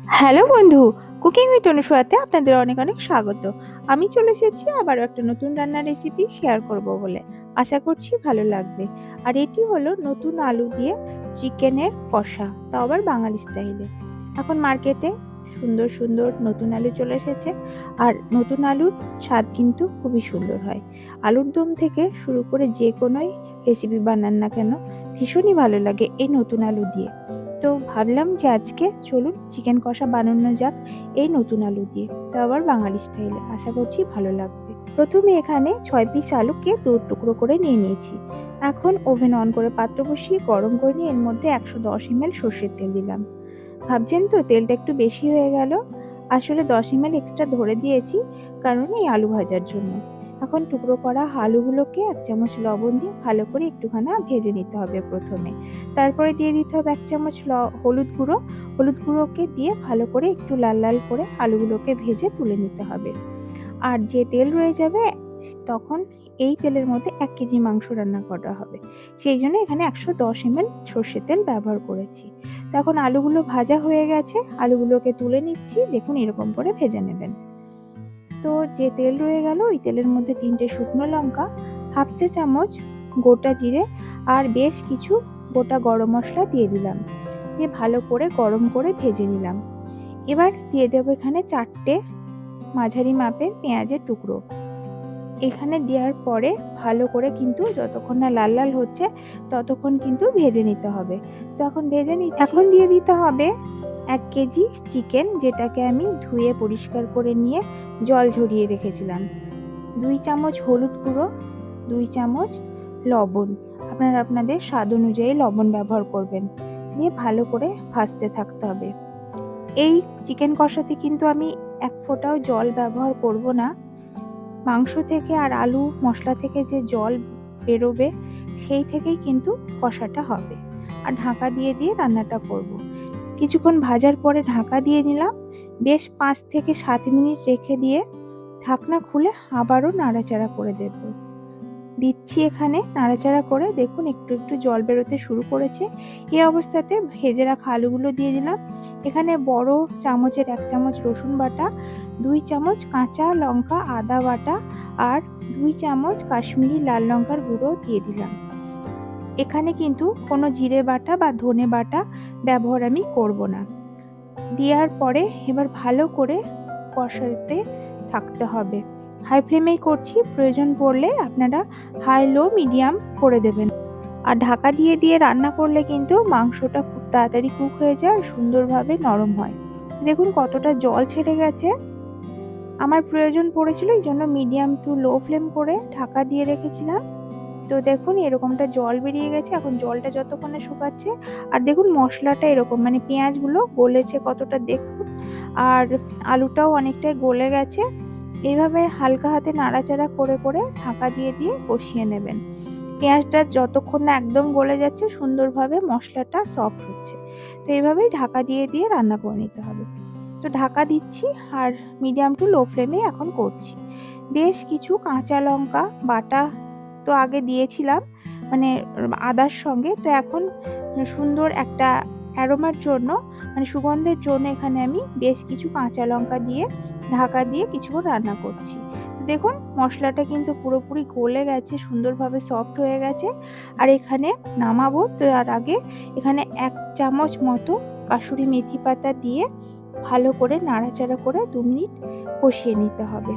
Hello বন্ধু, cooking with অনুসরাতে আপনাদের অনেক অনেক স্বাগত। আমি চলে এসেছি আবারও একটা নতুন রান্নার রেসিপি শেয়ার করব বলে। আশা করছি ভালো লাগবে। আর এটি হলো নতুন আলু দিয়ে চিকেনের কষা, তাও আবার বাঙালি স্টাইলে। এখন মার্কেটে সুন্দর সুন্দর নতুন আলু চলে এসেছে। আর নতুন আলুর স্বাদ কিন্তু খুবই সুন্দর হয়। আলুর দম থেকে শুরু করে যে কোনোই রেসিপি বানান না কেন, ভীষণই ভালো লাগে এই নতুন আলু দিয়ে। ভাবলাম যে আজকে চলুন চিকেন কষা বানানো যাক এই নতুন আলু দিয়ে। তো আবার বাঙালি স্টাইলে। আশা করছি ভালো লাগবে। প্রথমে এখানে ছয় পিস আলুকে দু টুকরো করে নিয়ে নিয়েছি। এখন ওভেন অন করে পাত্র বসিয়ে গরম করে নিয়ে এর মধ্যে একশো দশ এমএল সর্ষের তেল দিলাম। ভাবছেন তো তেলটা একটু বেশি হয়ে গেল? আসলে দশ এমএল এক্সট্রা ধরে দিয়েছি কারণ এই আলু ভাজার জন্য। এখন টুকরো করা আলুগুলোকে এক চামচ লবণ দিয়ে ভালো করে একটুখানা ভেজে নিতে হবে প্রথমে। তারপরে দিয়ে দিতে হবে এক চামচ হলুদ গুঁড়ো। হলুদ গুঁড়োকে দিয়ে ভালো করে একটু লাল লাল করে আলুগুলোকে ভেজে তুলে নিতে হবে। আর যে তেল রয়ে যাবে, তখন এই তেলের মধ্যে এক কেজি মাংস রান্না করা হবে। সেই জন্য এখানে একশো দশ এমএল সর্ষের তেল ব্যবহার করেছি। তো এখন আলুগুলো ভাজা হয়ে গেছে, আলুগুলোকে তুলে নিচ্ছি। দেখুন এরকম করে ভেজে নেবেন। তো যে তেল রয়ে গেল, ওই তেলের মধ্যে তিনটে শুকনো লঙ্কা, হাফ চা চামচ গোটা জিরে আর বেশ কিছু গোটা গরম মশলা দিয়ে দিলাম। দিয়ে ভালো করে গরম করে ভেজে নিলাম। এবার দিয়ে দেবো এখানে চারটে মাঝারি মাপের পেঁয়াজের টুকরো। এখানে দেওয়ার পরে ভালো করে কিন্তু যতক্ষণ না লাল লাল হচ্ছে, ততক্ষণ কিন্তু ভেজে নিতে হবে। তো এখন ভেজে নিতে এখন দিয়ে দিতে হবে এক কেজি চিকেন, যেটাকে আমি ধুয়ে পরিষ্কার করে নিয়ে জল ঝরিয়ে রেখেছিলাম। দুই চামচ হলুদ গুঁড়ো, দুই চামচ লবণ। আপনারা আপনাদের স্বাদ অনুযায়ী লবণ ব্যবহার করবেন। দিয়ে ভালো করে ভাজতে থাকতে হবে। এই চিকেন কষাতে কিন্তু আমি এক ফোঁটাও জল ব্যবহার করব না। মাংস থেকে আর আলু, মশলা থেকে যে জল বেরোবে, সেই থেকেই কিন্তু কষাটা হবে। আর ঢাকা দিয়ে দিয়ে রান্নাটা করব। কিছুক্ষণ ভাজার পরে ঢাকা দিয়ে নিলাম। বেশ পাঁচ থেকে সাত মিনিট রেখে দিয়ে ঢাকনা খুলে আবারও নাড়াচাড়া করে দেব। দিচ্ছি এখানে নাড়াচাড়া করে। দেখুন, একটু একটু জল বেরোতে শুরু করেছে। এই অবস্থাতে ভেজে রাখা আলুগুলো দিয়ে দিলাম। এখানে বড় চামচের এক চামচ রসুন বাটা, দুই চামচ কাঁচা লঙ্কা, আদা বাটা আর দুই চামচ কাশ্মীরি লাল লঙ্কার গুঁড়ো দিয়ে দিলাম। এখানে কিন্তু কোনো জিরে বাটা বা ধনে বাটা ব্যবহার আমি করব না। দেওয়ার পরে এবার ভালো করে কষাতে থাকতে হবে। হাই ফ্লেমেই করছি, প্রয়োজন পড়লে আপনারা হাই লো মিডিয়াম করে দেবেন। আর ঢাকা দিয়ে দিয়ে রান্না করলে কিন্তু মাংসটা খুব তাড়াতাড়ি কুক হয়ে যায় আর সুন্দরভাবে নরম হয়। দেখুন কতটা জল ছেড়ে গেছে। আমার প্রয়োজন পড়েছিল, এই জন্য মিডিয়াম টু লো ফ্লেম করে ঢাকা দিয়ে রেখেছিলাম। তো দেখুন, এরকমটা জল বেরিয়ে গেছে। এখন জলটা যতক্ষণে শুকাচ্ছে, আর দেখুন মশলাটা এরকম মানে পেঁয়াজগুলো গলেছে কতটা দেখুন। আর আলুটাও অনেকটাই গলে গেছে। এইভাবে হালকা হাতে নাড়াচাড়া করে করে ঢাকা দিয়ে দিয়ে কষিয়ে নেবেন। পেঁয়াজটা যতক্ষণ না একদম গলে যাচ্ছে, সুন্দরভাবে মশলাটা সফট হচ্ছে। তো এইভাবেই ঢাকা দিয়ে দিয়ে রান্না করে নিতে হবে। তো ঢাকা দিচ্ছি, আর মিডিয়াম টু লো ফ্লেমে এখন করছি। বেশ কিছু কাঁচা লঙ্কা, বাটা তো আগে দিয়েছিলাম মানে আদার সঙ্গে। তো এখন সুন্দর একটা অ্যারোমার জন্য মানে সুগন্ধের জন্য এখানে আমি বেশ কিছু কাঁচা লঙ্কা দিয়ে, ঢাকা দিয়ে কিছুক্ষণ রান্না করছি। দেখুন, মশলাটা কিন্তু পুরোপুরি গলে গেছে, সুন্দরভাবে সফট হয়ে গেছে। আর এখানে নামাবো, তো আর আগে এখানে এক চামচ মতো কাসুরি মেথি পাতা দিয়ে ভালো করে নাড়াচাড়া করে দু মিনিট কষিয়ে নিতে হবে।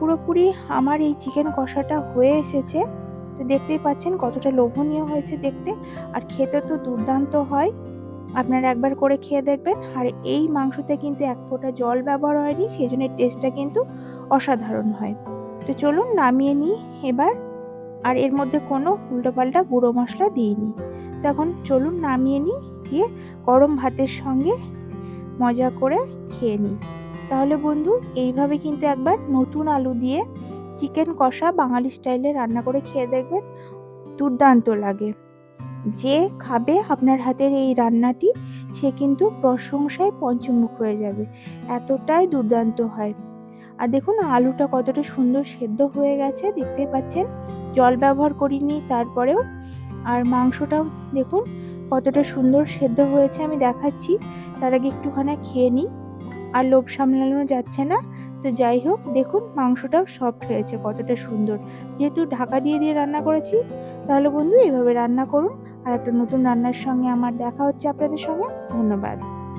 পুরোপুরি আমার এই চিকেন কষাটা হয়ে এসেছে। তো দেখতেই পাচ্ছেন কতটা লোভনীয় হয়েছে দেখতে। আর খেতে তো দুর্দান্ত হয়। আপনারা একবার করে খেয়ে দেখবেন। আর এই মাংসতে কিন্তু এক ফোঁটা জল ব্যবহার হয়নি সেই জন্য টেস্টটা কিন্তু অসাধারণ হয়। তো চলুন নামিয়ে নিই এবার। আর এর মধ্যে কোনো উল্টোপাল্টা গুঁড়ো মশলা দিইনি। তখন চলুন নামিয়ে নিই দিয়ে গরম ভাতের সঙ্গে মজা করে খেয়ে নিই। তাহলে বন্ধু, এইভাবে কিন্তু একবার নতুন আলু দিয়ে চিকেন কষা বাঙালি স্টাইলে রান্না করে খেয়ে দেখবেন, দুর্দান্ত লাগে। যে খাবে আপনার হাতের এই রান্নাটি, সে কিন্তু প্রশংসায় পঞ্চমুখ হয়ে যাবে, এতটাই দুর্দান্ত হয়। আর দেখুন, আলুটা কতটা সুন্দর সেদ্ধ হয়ে গেছে দেখতে পাচ্ছেন, জল ব্যবহার করিনি তারপরেও, আর মাংসটাও দেখুন কতটা সুন্দর সেদ্ধ হয়েছে, আমি দেখাচ্ছি, তার আগে একটুখানি খেয়ে নিই। আর লোভ সামলানো যাচ্ছে না। তো যাই হোক, দেখুন মাংসটাও সফট হয়েছে, কতটা সুন্দর। যেহেতু ঢাকা দিয়ে দিয়ে রান্না করেছি, তাহলে বন্ধু এভাবে রান্না করুন। আর একটা নতুন রান্নার সঙ্গে আমার দেখা হচ্ছে আপনাদের সঙ্গে। ধন্যবাদ।